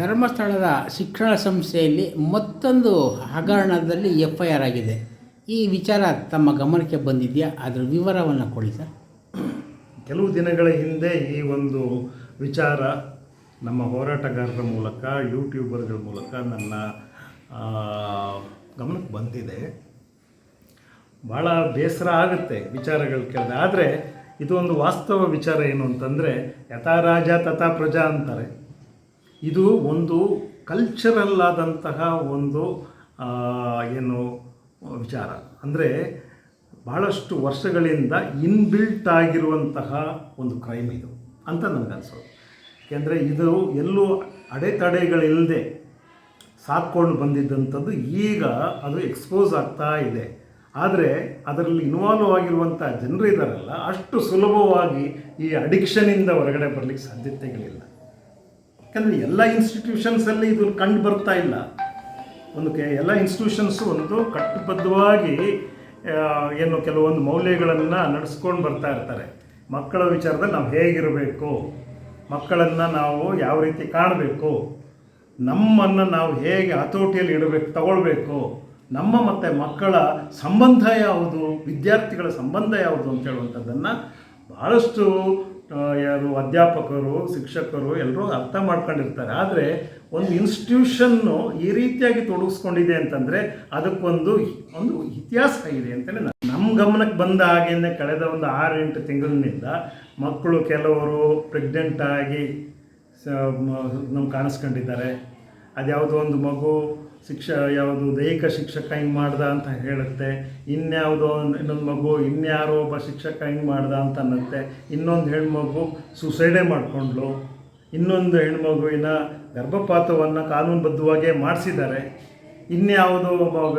ಧರ್ಮಸ್ಥಳದ ಶಿಕ್ಷಣ ಸಂಸ್ಥೆಯಲ್ಲಿ ಮತ್ತೊಂದು ಹಗರಣದಲ್ಲಿ ಎಫ್ ಐ ಆರ್ ಆಗಿದೆ. ಈ ವಿಚಾರ ತಮ್ಮ ಗಮನಕ್ಕೆ ಬಂದಿದೆಯಾ? ಅದರ ವಿವರವನ್ನು ಕೊಡಿ ಸರ್. ಕೆಲವು ದಿನಗಳ ಹಿಂದೆ ಈ ಒಂದು ವಿಚಾರ ನಮ್ಮ ಹೋರಾಟಗಾರರ ಮೂಲಕ, ಯೂಟ್ಯೂಬರ್ಗಳ ಮೂಲಕ ನನ್ನ ಗಮನಕ್ಕೆ ಬಂದಿದೆ. ಭಾಳ ಬೇಸರ ಆಗುತ್ತೆ ವಿಚಾರಗಳು ಕೇಳಿದೆ ಆದರೆ ಇದು ಒಂದು ವಾಸ್ತವ ವಿಚಾರ ಏನು ಅಂತಂದರೆ, ಯಥಾ ರಾಜ ತಥಾ ಪ್ರಜಾ ಅಂತಾರೆ. ಇದು ಒಂದು ಕಲ್ಚರಲ್ ಆದಂತಹ ಒಂದು ಏನು ವಿಚಾರ. ಅಂದರೆ ಬಹಳಷ್ಟು ವರ್ಷಗಳಿಂದ ಇನ್ಬಿಲ್ಟ್ ಆಗಿರುವಂತಹ ಒಂದು ಕ್ರೈಮ್ ಇದು ಅಂತ ನನಗನ್ಸೋದು ಯಾಕೆಂದರೆ ಇದು ಎಲ್ಲೂ ಅಡೆತಡೆಗಳಿಲ್ಲದೆ ಸಾಕ್ಕೊಂಡು ಬಂದಿದ್ದಂಥದ್ದು ಈಗ ಅದು ಎಕ್ಸ್ಪೋಸ್ ಆಗ್ತಾ ಇದೆ. ಆದರೆ ಅದರಲ್ಲಿ ಇನ್ವಾಲ್ವ್ ಆಗಿರುವಂಥ ಜನರಿದ್ದಾರಲ್ಲ ಅಷ್ಟು ಸುಲಭವಾಗಿ ಈ ಅಡಿಕ್ಷನಿಂದ ಹೊರಗಡೆ ಬರಲಿಕ್ಕೆ ಸಾಧ್ಯತೆಗಳಿಲ್ಲ. ಯಾಕಂದರೆ ಎಲ್ಲ ಇನ್ಸ್ಟಿಟ್ಯೂಷನ್ಸಲ್ಲಿ ಇದು ಕಂಡು ಬರ್ತಾ ಇಲ್ಲ. ಒಂದು ಕೆ ಎಲ್ಲ ಇನ್ಸ್ಟಿಟ್ಯೂಷನ್ಸು ಒಂದು ಕಟ್ಟುಬದ್ಧವಾಗಿ ಏನು ಕೆಲವೊಂದು ಮೌಲ್ಯಗಳನ್ನು ನಡೆಸ್ಕೊಂಡು ಬರ್ತಾ ಇರ್ತಾರೆ. ಮಕ್ಕಳ ವಿಚಾರದಲ್ಲಿ ನಾವು ಹೇಗಿರಬೇಕು? ಮಕ್ಕಳನ್ನು ನಾವು ಯಾವ ರೀತಿ ಕಾಣಬೇಕು? ನಮ್ಮನ್ನು ನಾವು ಹೇಗೆ ಹತೋಟಿಯಲ್ಲಿ ಇಡಬೇಕು, ತಗೊಳ್ಬೇಕು? ನಮ್ಮ ಮತ್ತು ಮಕ್ಕಳ ಸಂಬಂಧ ಯಾವುದು? ವಿದ್ಯಾರ್ಥಿಗಳ ಸಂಬಂಧ ಯಾವುದು ಅಂತ ಹೇಳುವಂಥದ್ದನ್ನು ಭಾಳಷ್ಟು ಯಾರು ಅಧ್ಯಾಪಕರು, ಶಿಕ್ಷಕರು ಎಲ್ಲರೂ ಅರ್ಥ ಮಾಡ್ಕೊಂಡಿರ್ತಾರೆ. ಆದರೆ ಒಂದು ಇನ್ಸ್ಟಿಟ್ಯೂಷನ್ನು ಈ ರೀತಿಯಾಗಿ ತೊಡಗಿಸ್ಕೊಂಡಿದೆ ಅಂತಂದರೆ ಅದಕ್ಕೊಂದು ಒಂದು ಇತಿಹಾಸ ಇದೆ ಅಂತಲೇ ನಮ್ಮ ಗಮನಕ್ಕೆ ಬಂದ ಹಾಗೆಯೇ ಕಳೆದ ಒಂದು ಆರೆಂಟು ತಿಂಗಳಿನಿಂದ ಮಕ್ಕಳು ಕೆಲವರು ಪ್ರೆಗ್ನೆಂಟಾಗಿ ನಮ್ಗೆ ಕಾಣಿಸ್ಕೊಂಡಿದ್ದಾರೆ. ಅದ್ಯಾವುದೋ ಒಂದು ಮಗು ಶಿಕ್ಷ ಯಾವುದು? ದೈಹಿಕ ಶಿಕ್ಷಕ ಹಿಂಗೆ ಮಾಡ್ದ ಅಂತ ಹೇಳುತ್ತೆ. ಇನ್ಯಾವುದೋ ಇನ್ನೊಂದು ಮಗು ಇನ್ಯಾರೋ ಒಬ್ಬ ಶಿಕ್ಷಕ ಹಿಂಗೆ ಮಾಡ್ದ ಅಂತ ಅನ್ನತ್ತೆ. ಇನ್ನೊಂದು ಹೆಣ್ಮಗು ಸುಸೈಡೇ ಮಾಡಿಕೊಂಡ್ಲು. ಇನ್ನೊಂದು ಹೆಣ್ಮಗುವಿನ ಗರ್ಭಪಾತವನ್ನು ಕಾನೂನುಬದ್ಧವಾಗೇ ಮಾಡಿಸಿದ್ದಾರೆ. ಇನ್ಯಾವುದೋ ಒಬ್ಬ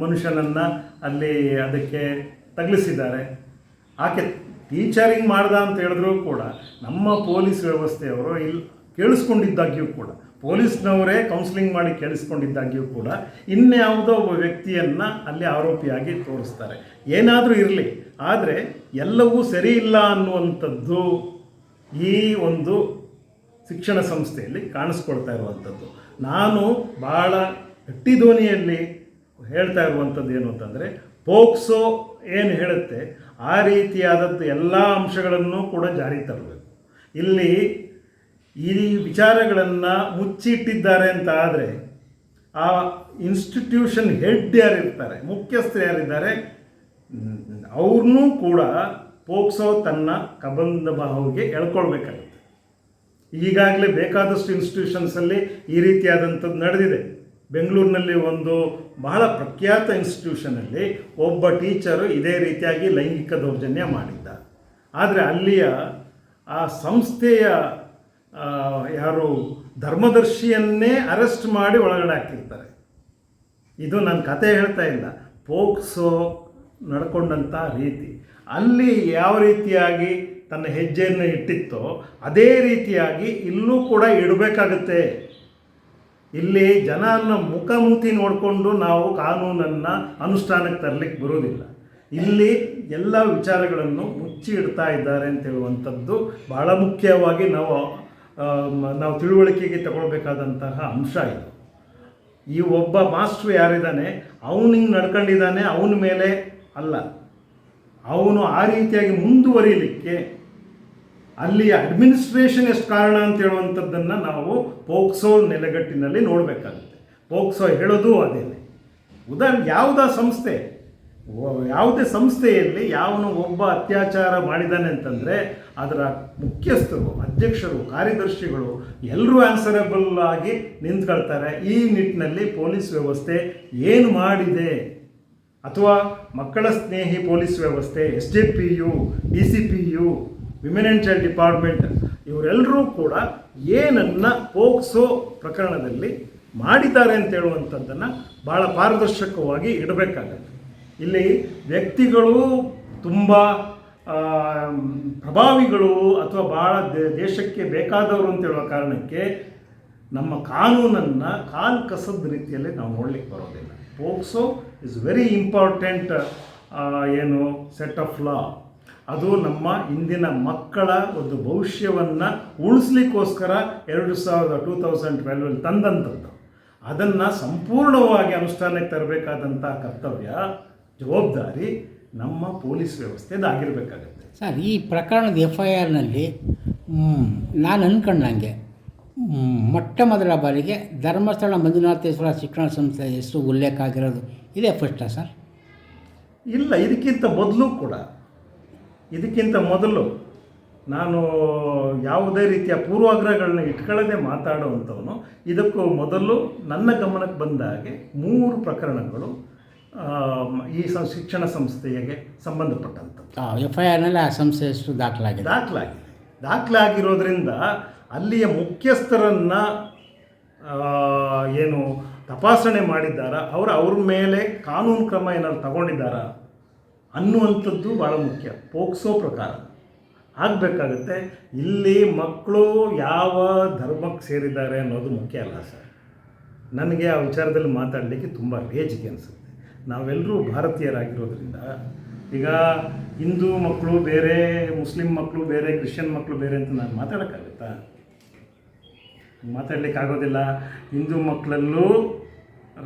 ಮನುಷ್ಯನನ್ನು ಅಲ್ಲಿ ಅದಕ್ಕೆ ತಗಲಿಸಿದ್ದಾರೆ. ಆಕೆ ಟೀಚರಿಂಗ್ ಮಾಡ್ದ ಅಂತ ಹೇಳಿದ್ರು ಕೂಡ ನಮ್ಮ ಪೊಲೀಸ್ ವ್ಯವಸ್ಥೆಯವರು ಇಲ್ಲಿ ಕೇಳಿಸ್ಕೊಂಡಿದ್ದಾಗ್ಯೂ ಕೂಡ, ಪೊಲೀಸ್ನವರೇ ಕೌನ್ಸಿಲಿಂಗ್ ಮಾಡಿ ಕೇಳಿಸ್ಕೊಂಡಿದ್ದಾಗ್ಯೂ ಕೂಡ ಇನ್ಯಾವುದೋ ಒಬ್ಬ ವ್ಯಕ್ತಿಯನ್ನು ಅಲ್ಲಿ ಆರೋಪಿಯಾಗಿ ತೋರಿಸ್ತಾರೆ. ಏನಾದರೂ ಇರಲಿ, ಆದರೆ ಎಲ್ಲವೂ ಸರಿ ಇಲ್ಲ ಅನ್ನುವಂಥದ್ದು ಈ ಒಂದು ಶಿಕ್ಷಣ ಸಂಸ್ಥೆಯಲ್ಲಿ ಕಾಣಿಸ್ಕೊಳ್ತಾ ಇರುವಂಥದ್ದು. ನಾನು ಭಾಳ ಗಟ್ಟಿ ಧ್ವನಿಯಲ್ಲಿ ಹೇಳ್ತಾ ಇರುವಂಥದ್ದು ಏನು ಅಂತಂದರೆ, ಪೋಕ್ಸೋ ಏನು ಹೇಳುತ್ತೆ, ಆ ರೀತಿಯಾದದ್ದು ಎಲ್ಲ ಅಂಶಗಳನ್ನು ಕೂಡ ಜಾರಿ ತರಬೇಕು. ಇಲ್ಲಿ ಈ ವಿಚಾರಗಳನ್ನು ಮುಚ್ಚಿಟ್ಟಿದ್ದಾರೆ ಅಂತ ಆದರೆ ಆ ಇನ್ಸ್ಟಿಟ್ಯೂಷನ್ ಹೆಡ್ ಯಾರಿರ್ತಾರೆ ಮುಖ್ಯಸ್ಥರು ಯಾರಿದ್ದಾರೆ ಅವ್ರನ್ನೂ ಕೂಡ ಪೋಕ್ಸೋ ತನ್ನ ಕಬಂಧ ಬಾಹುವಿಗೆ ಎಳ್ಕೊಳ್ಬೇಕಾಗುತ್ತೆ. ಈಗಾಗಲೇ ಬೇಕಾದಷ್ಟು ಇನ್ಸ್ಟಿಟ್ಯೂಷನ್ಸಲ್ಲಿ ಈ ರೀತಿಯಾದಂಥದ್ದು ನಡೆದಿದೆ. ಬೆಂಗಳೂರಿನಲ್ಲಿ ಒಂದು ಬಹಳ ಪ್ರಖ್ಯಾತ ಇನ್ಸ್ಟಿಟ್ಯೂಷನಲ್ಲಿ ಒಬ್ಬ ಟೀಚರು ಇದೇ ರೀತಿಯಾಗಿ ಲೈಂಗಿಕ ದೌರ್ಜನ್ಯ ಮಾಡಿದ್ದ ಆದರೆ ಅಲ್ಲಿಯ ಆ ಸಂಸ್ಥೆಯ ಯಾರು ಧರ್ಮದರ್ಶಿಯನ್ನೇ ಅರೆಸ್ಟ್ ಮಾಡಿ ಒಳಗಡೆ ಹಾಕಿರ್ತಾರೆ. ಇದು ನನ್ನ ಕತೆ ಹೇಳ್ತಾ ಇಲ್ಲ. ಪೋಕ್ಸೋ ನಡ್ಕೊಂಡಂಥ ರೀತಿ. ಅಲ್ಲಿ ಯಾವ ರೀತಿಯಾಗಿ ತನ್ನ ಹೆಜ್ಜೆಯನ್ನು ಇಟ್ಟಿತ್ತೋ ಅದೇ ರೀತಿಯಾಗಿ ಇಲ್ಲೂ ಕೂಡ ಇಡಬೇಕಾಗುತ್ತೆ. ಇಲ್ಲಿ ಜನನ ಮುಖಮುಖಿ ನೋಡಿಕೊಂಡು ನಾವು ಕಾನೂನನ್ನು ಅನುಷ್ಠಾನಕ್ಕೆ ತರಲಿಕ್ಕೆ ಬರೋದಿಲ್ಲ ಇಲ್ಲಿ ಎಲ್ಲ ವಿಚಾರಗಳನ್ನು ಮುಚ್ಚಿ ಇಡ್ತಾ ಇದ್ದಾರೆ ಅಂತ ಹೇಳುವಂಥದ್ದು ಬಹಳ ಮುಖ್ಯವಾಗಿ ನಾವು ನಾವು ತಿಳುವಳಿಕೆಗೆ ತಗೊಳ್ಬೇಕಾದಂತಹ ಅಂಶ ಇದು. ಈ ಒಬ್ಬ ಮಾಸ್ಟ್ರು ಯಾರಿದ್ದಾನೆ, ಅವನು ಹಿಂಗೆ ನಡ್ಕೊಂಡಿದ್ದಾನೆ, ಅವನ ಮೇಲೆ ಅಲ್ಲ. ಅವನು ಆ ರೀತಿಯಾಗಿ ಮುಂದುವರಿಯಲಿಕ್ಕೆ ಅಲ್ಲಿ ಅಡ್ಮಿನಿಸ್ಟ್ರೇಷನ್ ಎಷ್ಟು ಕಾರಣ ಅಂತ ಹೇಳುವಂಥದ್ದನ್ನು ನಾವು ಪೋಕ್ಸೋ ನೆಲೆಗಟ್ಟಿನಲ್ಲಿ ನೋಡಬೇಕಾಗುತ್ತೆ. ಪೋಕ್ಸೋ ಹೇಳೋದು ಅದೇನೆ. ಉದಾಹರಣೆ ಯಾವುದಾ ಸಂಸ್ಥೆ ಯಾವುದೇ ಸಂಸ್ಥೆಯಲ್ಲಿ ಯಾವನು ಒಬ್ಬ ಅತ್ಯಾಚಾರ ಮಾಡಿದ್ದಾನೆ ಅಂತಂದರೆ ಅದರ ಮುಖ್ಯಸ್ಥರು, ಅಧ್ಯಕ್ಷರು, ಕಾರ್ಯದರ್ಶಿಗಳು ಎಲ್ಲರೂ ಆನ್ಸರಬಲ್ ಆಗಿ ನಿಂತ್ಕೊಳ್ತಾರೆ. ಈ ನಿಟ್ಟಿನಲ್ಲಿ ಪೊಲೀಸ್ ವ್ಯವಸ್ಥೆ ಏನು ಮಾಡಿದೆ? ಅಥವಾ ಮಕ್ಕಳ ಸ್ನೇಹಿ ಪೊಲೀಸ್ ವ್ಯವಸ್ಥೆ, S D P U, D C P U women and child department ಇವರೆಲ್ಲರೂ ಕೂಡ ಏನನ್ನು ಪೋಕ್ಸೋ ಪ್ರಕರಣದಲ್ಲಿ ಮಾಡಿದ್ದಾರೆ ಅಂತ ಹೇಳುವಂಥದ್ದನ್ನು ಭಾಳ ಪಾರದರ್ಶಕವಾಗಿ ಇಡಬೇಕಾಗತ್ತೆ. ಇಲ್ಲಿ ವ್ಯಕ್ತಿಗಳು ತುಂಬ ಪ್ರಭಾವಿಗಳು ಅಥವಾ ಭಾಳ ದೇಶಕ್ಕೆ ಬೇಕಾದವರು ಅಂತ ಹೇಳುವ ಕಾರಣಕ್ಕೆ ನಮ್ಮ ಕಾನೂನನ್ನು ಕಾಲು ಕಸದ ರೀತಿಯಲ್ಲಿ ನಾವು ನೋಡಲಿಕ್ಕೆ ಬರೋದಿಲ್ಲ. ಪೋಕ್ಸೋ ಇಸ್ ವೆರಿ ಇಂಪಾರ್ಟೆಂಟ್ ಏನು ಸೆಟ್ ಆಫ್ ಲಾ ಅದು ನಮ್ಮ ಇಂದಿನ ಮಕ್ಕಳ ಒಂದು ಭವಿಷ್ಯವನ್ನು ಉಳಿಸ್ಲಿಕ್ಕೋಸ್ಕರ ಎರಡು ಸಾವಿರದ ಟೂ ತೌಸಂಡ್ ಟ್ವೆಲ್ವಲ್ಲಿ ತಂದಂಥದ್ದು. ಅದನ್ನು ಸಂಪೂರ್ಣವಾಗಿ ಅನುಷ್ಠಾನಕ್ಕೆ ತರಬೇಕಾದಂಥ ಕರ್ತವ್ಯ ಜವಾಬ್ದಾರಿ ನಮ್ಮ ಪೊಲೀಸ್ ವ್ಯವಸ್ಥೆದಾಗಿರಬೇಕಾಗತ್ತೆ ಸರ್ ಈ ಪ್ರಕರಣದ ಎಫ್ ಐ ಆರ್ನಲ್ಲಿ ನಾನು ಅನ್ಕೊಂಡಂಗೆ ಮ್, ಮೊಟ್ಟ ಮೊದಲ ಬಾರಿಗೆ ಧರ್ಮಸ್ಥಳ ಮಂಜುನಾಥೇಶ್ವರ ಶಿಕ್ಷಣ ಸಂಸ್ಥೆ ಹೆಸರು ಉಲ್ಲೇಖ ಆಗಿರೋದು. ಇದೇ ಫಸ್ಟಾ ಸರ್? ಇಲ್ಲ ಇದಕ್ಕಿಂತ ಮೊದಲು ಕೂಡ. ಇದಕ್ಕಿಂತ ಮೊದಲು ನಾನು ಯಾವುದೇ ರೀತಿಯ ಪೂರ್ವಾಗ್ರಹಗಳನ್ನ ಇಟ್ಕೊಳ್ಳದೆ ಮಾತಾಡುವಂಥವನು ಇದಕ್ಕೂ ಮೊದಲು ನನ್ನ ಗಮನಕ್ಕೆ ಬಂದ ಹಾಗೆ ಮೂರು ಪ್ರಕರಣಗಳು ಈ ಶಿಕ್ಷಣ ಸಂಸ್ಥೆಗೆ ಸಂಬಂಧಪಟ್ಟಂಥದ್ದು ಎಫ್ ಐ ಆರ್ನಲ್ಲಿ ಆ ಸಂಸ್ಥೆ ಹೆಸರು ದಾಖಲಾಗಿದೆ. ದಾಖಲಾಗಿದೆ. ದಾಖಲಾಗಿರೋದ್ರಿಂದ ಅಲ್ಲಿಯ ಮುಖ್ಯಸ್ಥರನ್ನು ಏನು ತಪಾಸಣೆ ಮಾಡಿದ್ದಾರ ಅವರು ಅವ್ರ ಮೇಲೆ ಕಾನೂನು ಕ್ರಮ ಏನಾದ್ರು ತಗೊಂಡಿದ್ದಾರ ಅನ್ನುವಂಥದ್ದು ಭಾಳ ಮುಖ್ಯ. ಪೋಕ್ಸೋ ಪ್ರಕಾರ. ಆಗಬೇಕಾಗತ್ತೆ ಇಲ್ಲಿ ಮಕ್ಕಳು ಯಾವ ಧರ್ಮಕ್ಕೆ ಸೇರಿದ್ದಾರೆ ಅನ್ನೋದು ಮುಖ್ಯ ಅಲ್ಲ ಸರ್. ನನಗೆ ಆ ವಿಚಾರದಲ್ಲಿ ಮಾತಾಡಲಿಕ್ಕೆ ತುಂಬ ರೇಜಿಗೆ ಅನಿಸುತ್ತೆ. ನಾವೆಲ್ಲರೂ ಭಾರತೀಯರಾಗಿರೋದ್ರಿಂದ ಈಗ ಹಿಂದೂ ಮಕ್ಕಳು ಬೇರೆ, ಮುಸ್ಲಿಂ ಮಕ್ಕಳು ಬೇರೆ, ಕ್ರಿಶ್ಚಿಯನ್ ಮಕ್ಕಳು ಬೇರೆ ಅಂತ ನಾನು ಮಾತಾಡೋಕ್ಕಾಗುತ್ತಾ? ಮಾತಾಡ್ಲಿಕ್ಕೆ ಆಗೋದಿಲ್ಲ ಹಿಂದೂ ಮಕ್ಕಳಲ್ಲೂ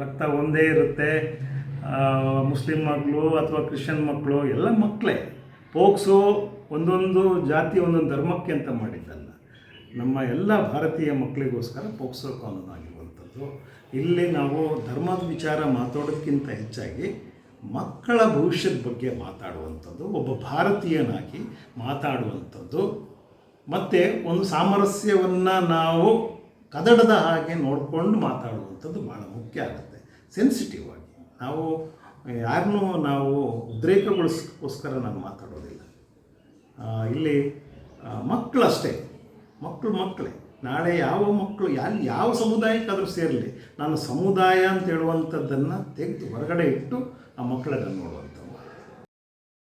ರಕ್ತ ಒಂದೇ ಇರುತ್ತೆ. ಮುಸ್ಲಿಂ ಮಕ್ಕಳು ಅಥವಾ ಕ್ರಿಶ್ಚಿಯನ್ ಮಕ್ಕಳು ಎಲ್ಲ ಮಕ್ಕಳೇ. ಪೋಕ್ಸೋ ಒಂದೊಂದು ಜಾತಿ, ಒಂದೊಂದು ಧರ್ಮಕ್ಕೆ ಅಂತ ಮಾಡಿದ್ದಲ್ಲ. ನಮ್ಮ ಎಲ್ಲ ಭಾರತೀಯ ಮಕ್ಕಳಿಗೋಸ್ಕರ ಪೋಕ್ಸೋ ಕಾನೂನು ಇಲ್ಲಿ ನಾವು ಧರ್ಮದ ವಿಚಾರ ಮಾತಾಡೋದಕ್ಕಿಂತ ಹೆಚ್ಚಾಗಿ ಮಕ್ಕಳ ಭವಿಷ್ಯದ ಬಗ್ಗೆ ಮಾತಾಡುವಂಥದ್ದು, ಒಬ್ಬ ಭಾರತೀಯನಾಗಿ ಮಾತಾಡುವಂಥದ್ದು. ಮತ್ತು ಒಂದು ಸಾಮರಸ್ಯವನ್ನು ನಾವು ಕದಡದ ಹಾಗೆ ನೋಡಿಕೊಂಡು ಮಾತಾಡುವಂಥದ್ದು ಭಾಳ ಮುಖ್ಯ ಆಗುತ್ತೆ. ಸೆನ್ಸಿಟಿವ್ ಆಗಿ. ನಾವು, ಯಾರನ್ನೂ ನಾವು ಉದ್ರೇಕಗೊಳಿಸ್ಕೋಸ್ಕರ ನಾನು ಮಾತಾಡೋದಿಲ್ಲ. ಇಲ್ಲಿ ಮಕ್ಕಳಷ್ಟೇ. ಮಕ್ಕಳು ಮಕ್ಕಳೇ. ನಾಳೆ ಯಾವ ಮಕ್ಕಳು ಯಾರು ಯಾವ ಸಮುದಾಯಕ್ಕಾದರೂ ಸೇರಲಿ, ನಾನು ಸಮುದಾಯ ಅಂತ ಹೇಳುವಂಥದ್ದನ್ನು ತೆಗೆದು ಹೊರಗಡೆ ಇಟ್ಟು ಆ ಮಕ್ಕಳನ್ನು ನೋಡುವಂಥದ್ದು